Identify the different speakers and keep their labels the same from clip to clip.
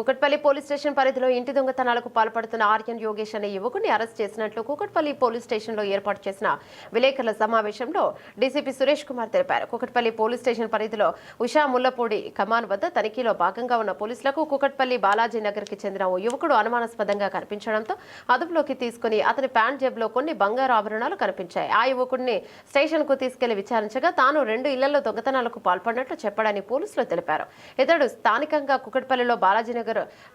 Speaker 1: Kukatpally police station పరిధిలో ఇంటి దొంగతనాలకు పాల్పడుతున్న ఆర్యన్ యోగేష్ అనే యువకుని అరెస్ట్ చేసినట్లు కుకట్పల్లి పోలీస్ స్టేషన్లో ఏర్పాటు చేసిన విలేకరుల సమావేశంలో డీసీపీ సురేష్ కుమార్ తెలిపారు. కుకట్పల్లి పోలీస్ స్టేషన్ పరిధిలో ఉషా ముల్లపూడి కమాన్ వద్ద తనిఖీలో భాగంగా ఉన్న పోలీసులకు కుకట్పల్లి బాలాజీ నగర్కి చెందిన ఓ యువకుడు అనుమానాస్పదంగా కనిపించడంతో అదుపులోకి తీసుకుని అతని ప్యాంట్ జేబులో కొన్ని బంగారు ఆభరణాలు కనిపించాయి. ఆ యువకుడిని స్టేషన్కు తీసుకెళ్ళి విచారించగా తాను రెండు ఇళ్ళలో దొంగతనాలకు పాల్పడినట్లు చెప్పాడని పోలీసులు తెలిపారు. ఇతడు స్థానికంగా కుకట్పల్లిలో బాలాజీనగర్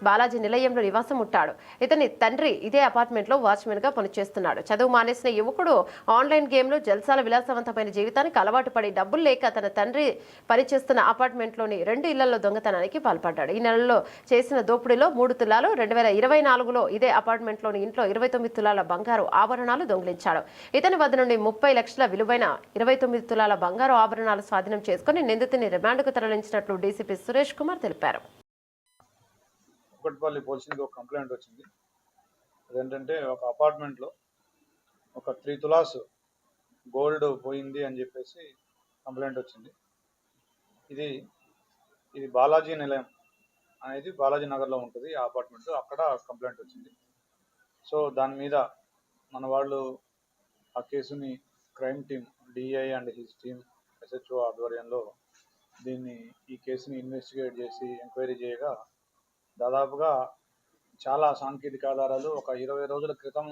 Speaker 1: బాలాజీ నిలయంలో నివాసం ఉంటాడు. ఇతని తండ్రి ఇదే అపార్ట్మెంట్లో వాచ్మెన్గా పనిచేస్తున్నాడు. చదువు మానేసిన యువకుడు ఆన్లైన్ గేమ్లో జల్సాల విలాసవంతమైన జీవితానికి అలవాటు పడి డబ్బులు లేక తన తండ్రి పనిచేస్తున్న అపార్ట్మెంట్లోని రెండు ఇళ్ళలో దొంగతనానికి పాల్పడ్డాడు. ఈ నెలలో చేసిన దోపిడీలో మూడు తులాలు రెండు వేల ఇరవై నాలుగులో ఇదే అపార్ట్మెంట్లోని ఇంట్లో ఇరవై తొమ్మిది తులాల బంగారు ఆభరణాలు దొంగిలించాడు. ఇతని వద్ద నుండి ముప్పై లక్షల విలువైన ఇరవై తొమ్మిది తులాల బంగారు ఆభరణాలు స్వాధీనం చేసుకుని నిందితుని రిమాండ్కు తరలించినట్లు డీసీపీ సురేష్ కుమార్ తెలిపారు.
Speaker 2: కుక్కట్పల్లి పోల్చింది ఒక కంప్లైంట్ వచ్చింది. అదేంటంటే ఒక అపార్ట్మెంట్లో ఒక త్రీ తులాస్ గోల్డ్ పోయింది అని చెప్పేసి కంప్లైంట్ వచ్చింది. ఇది ఇది బాలాజీ నిలయం అనేది బాలాజీ నగర్లో ఉంటుంది ఆ అపార్ట్మెంట్. అక్కడ కంప్లైంట్ వచ్చింది. సో దాని మీద మన వాళ్ళు ఆ కేసుని crime team DI and his team SHO ఆధ్వర్యంలో దీన్ని ఈ కేసుని ఇన్వెస్టిగేట్ చేసి ఎంక్వైరీ చేయగా దాదాపుగా చాలా సాంకేతిక ఆధారాలు ఒక ఇరవై రోజుల క్రితం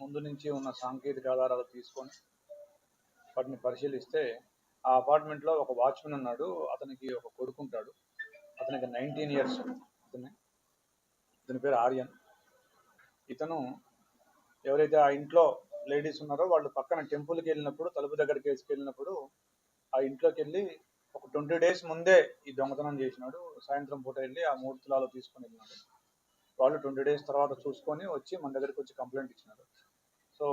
Speaker 2: ముందు నుంచి ఉన్న సాంకేతిక ఆధారాలు తీసుకొని వాటిని పరిశీలిస్తే ఆ అపార్ట్మెంట్లో ఒక వాచ్మెన్ ఉన్నాడు అతనికి ఒక కొడుకుంటాడు అతనికి నైన్టీన్ ఇయర్స్ అతని. ఇతని పేరు ఆర్యన్. ఇతను ఎవరైతే ఆ ఇంట్లో లేడీస్ ఉన్నారో వాళ్ళు పక్కన టెంపుల్కి వెళ్ళినప్పుడు తలుపు దగ్గరికి వెళ్ళినప్పుడు ఆ ఇంట్లోకి వెళ్ళి ఒక ట్వంటీ డేస్ ముందే ఈ దొంగతనం చేసినాడు. సాయంత్రం పూట వెళ్ళి ఆ మూడు తులాలు తీసుకొని వెళ్ళినాడు. వాళ్ళు ట్వంటీ డేస్ తర్వాత చూసుకొని వచ్చి మన దగ్గరికి వచ్చి కంప్లైంట్ ఇచ్చినారు సో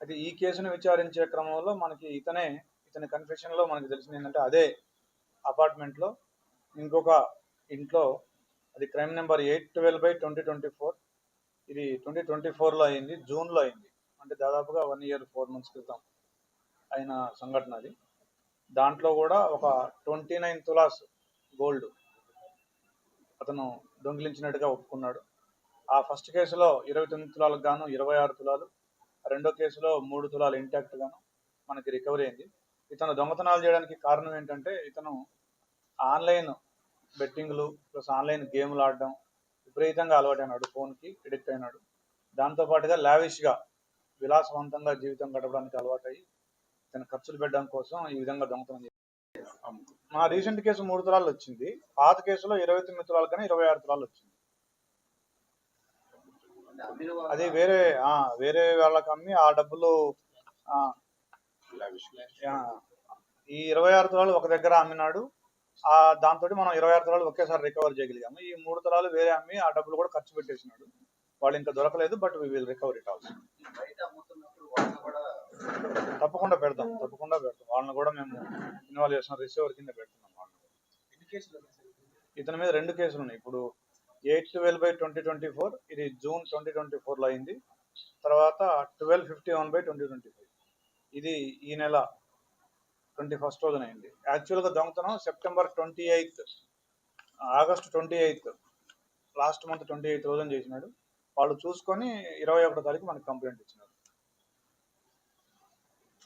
Speaker 2: అయితే ఈ కేసును విచారించే క్రమంలో మనకి ఇతనే ఇతని కన్ఫెషన్లో మనకి తెలిసింది ఏంటంటే అదే అపార్ట్మెంట్లో ఇంకొక ఇంట్లో అది crime number eight twelve by twenty twenty four ఇది ట్వంటీ ట్వంటీ ఫోర్లో అయింది జూన్లో అయింది. అంటే దాదాపుగా వన్ ఇయర్ ఫోర్ మంత్స్ క్రితం అయిన సంఘటన అది. దాంట్లో కూడా ఒక ట్వంటీ నైన్ తులాస్ గోల్డ్ అతను దొంగిలించినట్టుగా ఒప్పుకున్నాడు. ఆ ఫస్ట్ కేసులో ఇరవై తొమ్మిది తులాలకు గాను ఇరవై ఆరు తులాలు. రెండో కేసులో మూడు తులాలు ఇంటాక్ట్ గాను మనకి రికవరీ అయింది. ఇతను దొంగతనాలు చేయడానికి కారణం ఏంటంటే ఇతను ఆన్లైన్ బెట్టింగ్లు ప్లస్ ఆన్లైన్ గేమ్లు ఆడడం విపరీతంగా అలవాటైనాడు ఫోన్కి ఎడిక్ట్ అయినాడు. దాంతోపాటుగా లావిష్గా విలాసవంతంగా జీవితం గడపడానికి అలవాటయ్యి తన ఖర్చులు పెట్టడం కోసం ఈ విధంగా దొంగతనం మా రీసెంట్ కేసు మూడు తులాలు వచ్చింది. పాత కేసులో ఇరవై తొమ్మిది తులాలు కానీ ఇరవై ఆరు తులాలు వచ్చింది. అది వేరే వేరే వాళ్ళకి అమ్మి ఆ డబ్బులు ఈ ఇరవై ఆరు తులాలు ఒక దగ్గర అమ్మినాడు. ఆ దాంతో మనం ఇరవై ఆరు తులాలు ఒకేసారి రికవర్ చేయగలిగాము. ఈ మూడు తులాలు వేరే అమ్మి ఆ డబ్బులు కూడా ఖర్చు పెట్టేసినాడు. వాళ్ళు ఇంకా దొరకలేదు but we will recover it also తప్పకుండా పెడతాం తప్పకుండా పెడతాం. వాళ్ళని కూడా మేము ఇన్వాల్వ్ చేస్తున్నాం రిసీవర్ కింద పెడుతున్నాం వాళ్ళని ఇతని మీద రెండు కేసులు ఉన్నాయి. ఇప్పుడు eight twelve by twenty twenty four ఇది జూన్ ట్వంటీ ట్వంటీ ఫోర్లో అయింది. తర్వాత twelve fifty one by twenty twenty five. ఇది ఈ నెల ట్వంటీ ఫస్ట్ రోజున అయింది. యాక్చువల్గా దొంగతనం September twenty eighth August twenty eighth last month twenty eighth రోజున చేసినాడు. వాళ్ళు చూసుకొని ఇరవై ఒకటో తారీఖు మనకి కంప్లైంట్ ఇచ్చినారు.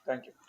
Speaker 2: Thank you.